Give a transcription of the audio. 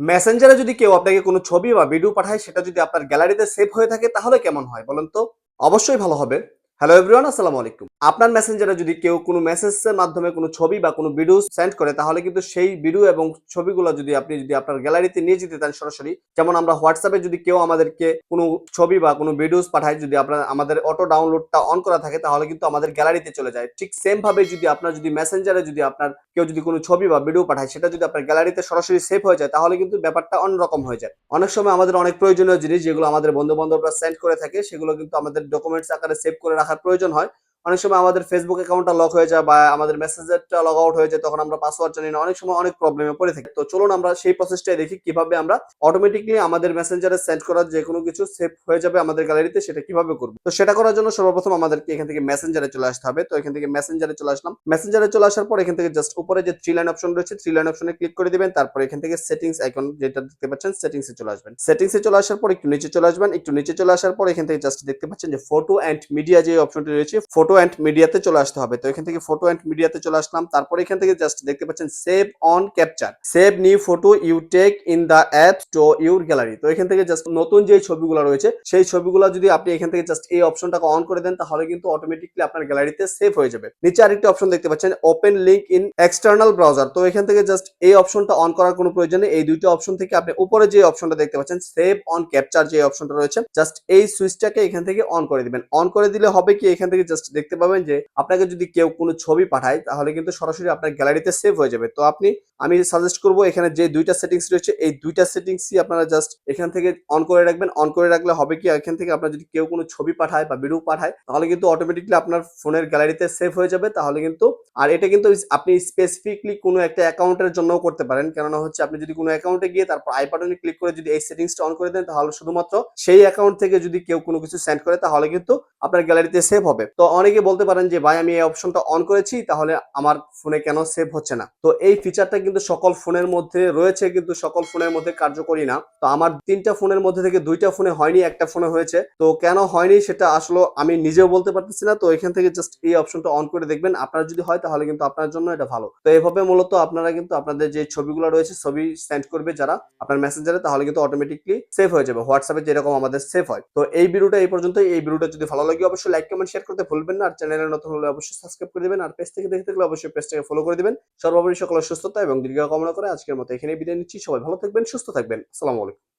মেসেঞ্জারে যদি কেউ আপনাকে কোনো ছবি বা ভিডিও পাঠায়, সেটা যদি আপনার গ্যালারিতে সেভ হয়ে থাকে, তাহলে কেমন হয় বলেন তো? অবশ্যই ভালো হবে। হ্যালো এভরিওয়ান আসসালামু আলাইকুম। আপনার মেসেঞ্জারে যদি কেউ কোনো মেসেজের মাধ্যমে কোনো ছবি বা কোনো ভিডিও সেন্ড করে, তাহলে কিন্তু সেই ভিডিও এবং ছবিগুলো যদি আপনি যদি আপনার গ্যালারিতে নিয়ে যেতে চান সরাসরি, যেমন আমরা হোয়াটসঅ্যাপে যদি কেউ আমাদেরকে কোনো ছবি বা কোনো ভিডিওস পাঠায়, যদি আপনার, আমাদের অটো ডাউনলোডটা অন করা থাকে, তাহলে কিন্তু আমাদের গ্যালারিতে চলে যায়। ঠিক সেম ভাবে যদি আপনার যদি মেসেঞ্জারে যদি আপনার কেউ যদি কোনো ছবি বা ভিডিও পাঠায়, সেটা যদি আপনার গ্যালারিতে সরাসরি সেভ হয়ে যায়, তাহলে কিন্তু ব্যাপারটা অন্যরকম হয়ে যায়। অনেক সময় আমাদের অনেক প্রয়োজনীয় জিনিস যেগুলো আমাদের বন্ধু বান্ধবরা সেন্ড করে থাকে, সেগুলো কিন্তু আমাদের ডকুমেন্টস আকারে সেভ করে রাখার প্রয়োজন হয়। অনেক সময় আমাদের ফেসবুক অ্যাকাউন্টটা লক হয়ে যায় বা আমাদের মেসেঞ্জারটা লগ আউট হয়ে যায়, তখন আমরা পাসওয়ার্ড জানি না। অনেক সময় অনেক প্রবলেমে পড়ে থাকি। তো চলুন আমরা সেই প্রসেসটাই দেখি, কীভাবে আমরা অটোমেটিকলি আমাদের মেসেঞ্জারে সেন্ড করা যে কোনো কিছু সেভ হয়ে যাবে আমাদের গ্যালারিতে সেটা কীভাবে করব? তো সেটা করার জন্য সর্বপ্রথম আমাদেরকে এখান থেকে মেসেঞ্জারে চলে আসতে হবে। তো এখান থেকে মেসেঞ্জারে চলে আসলাম। মেসেঞ্জারে চলে আসার পর এখান থেকে জাস্ট উপরে যে থ্রি লাইন অপশন রয়েছে থ্রি লাইন অপশনে ক্লিক করে দিবেন। তারপর এখান থেকে সেটিংস আইকন যেটা দেখতে পাচ্ছেন সেটিংসে চলে আসবেন। সেটিংসে চলে আসার পর একটু নিচে চলে আসবেন। একটু নিচে চলে আসার পর এখান থেকে জাস্ট দেখতে পাচ্ছেন যে ফটো অ্যান্ড মিডিয়া যে অপশনটি রয়েছে ফটো অ্যান্ড মিডিয়াতে চলে আসতে হবে। তো এখান থেকে ফটো অ্যান্ড মিডিয়াতে চলে আসলাম। তারপর এখান থেকে জাস্ট দেখতে পাচ্ছেন save on capture save new photo you take in the app to your gallery তো এখান থেকে জাস্ট নতুন যে ছবিগুলো রয়েছে, সেই ছবিগুলো যদি আপনি এখান থেকে জাস্ট এই অপশনটাকে অন করে দেন, তাহলে কিন্তু অটোমেটিকলি আপনার গ্যালারিতে সেভ হয়ে যাবে। নিচে আরেকটি অপশন দেখতে পাচ্ছেন open link in external browser তো এখান থেকে জাস্ট এই অপশনটা অন করার কোনো প্রয়োজন নেই। এই দুইটা অপশন থেকে আপনি উপরে যে অপশনটা দেখতে পাচ্ছেন সেভ অন ক্যাপচার যে অপশনটা রয়েছে জাস্ট এই সুইচটাকে এখান থেকে অন করে দিবেন। অন করে দিলে হবে কি? এখান থেকে জাস্ট দেখতে পাবেন যে আপনাকে যদি কেউ কোনো ছবি পাঠায়, তাহলে কিন্তু সরাসরি আপনার গ্যালারিতে সেভ হয়ে যাবে। তো আপনি, আমি সাজেস্ট করব এখানে যে দুইটা সেটিংস রয়েছে, এই দুইটা সেটিংসই আপনারা জাস্ট এখান থেকে অন করে রাখবেন। অন করে রাখলে হবে কি, এখান থেকে আপনার যদি কেউ কোনো ছবি পাঠায় বা ভিডিও পাঠায়, তাহলে কিন্তু অটোমেটিকলি আপনার ফোনের গ্যালারিতে সেভ হয়ে যাবে। তাহলে কিন্তু, আর এটা কিন্তু আপনি স্পেসিফিকলি কোনো একটা অ্যাকাউন্টের জন্যও করতে পারেন। কেননা হচ্ছে, আপনি যদি কোনো অ্যাকাউন্টে গিয়ে তারপর আই বাটনে ক্লিক করে যদি এই সেটিংসটা অন করে দেন, তাহলে শুধুমাত্র সেই অ্যাকাউন্ট থেকে যদি কেউ কোনো কিছু সেন্ড করে, তাহলে কিন্তু আপনার গ্যালারিতে সেভ হবে। তো অনেকে বলতে পারেন যে, ভাই, আমি এই অপশনটা অন করেছি, তাহলে আমার ফোনে কেন সেভ হচ্ছে না? তো এই ফিচারটা কিন্তু সকল ফোনের মধ্যে রয়েছে, কিন্তু সকল ফোনের মধ্যে কার্যকরী না। তো আমার তিনটা ফোনের মধ্যে থেকে দুইটা ফোনে হয়নি, একটা ফোনে হয়েছে। তো কেন হয়নি সেটা আসলে আমি নিজেও বলতে পারতেছি না। তো এখান থেকে জাস্ট এই অপশনটা অন করে দেখবেন। আপনার যদি হয়, তাহলে কিন্তু আপনার জন্য এটা ভালো। তো এভাবে মূলত আপনারা কিন্তু আপনাদের যে ছবিগুলো রয়েছে, ছবি সেন্ড করবে যারা, আপনার মেসেঞ্জারে তাহলে কিন্তু অটোমেটিকলি সেভ হয়ে যাবে। হোয়াটসঅ্যাপে যেরকম আমাদের সেভ হয়। তো এই ভিডিওটা এই পর্যন্ত এই ভিডিওটা যদি ভালো লাগে, অবশ্যই লাইক কমেন্ট শেয়ার করতে ভুলবেন না। আর চ্যানেলে নতুন হলে অবশ্যই সাবস্ক্রাইব করে দেবেন, আর পেজ থেকে দেখতে গেলে অবশ্যই পেজটাকে ফলো করে দেবেন। সর্বোপরি সকলের সুস্থতা এবং দীর্ঘ কামনা করে আজকের মতো এখানে বিদায় নিচ্ছি। সবাই ভালো থাকবেন, সুস্থ থাকবেন। আসসালামু আলাইকুম।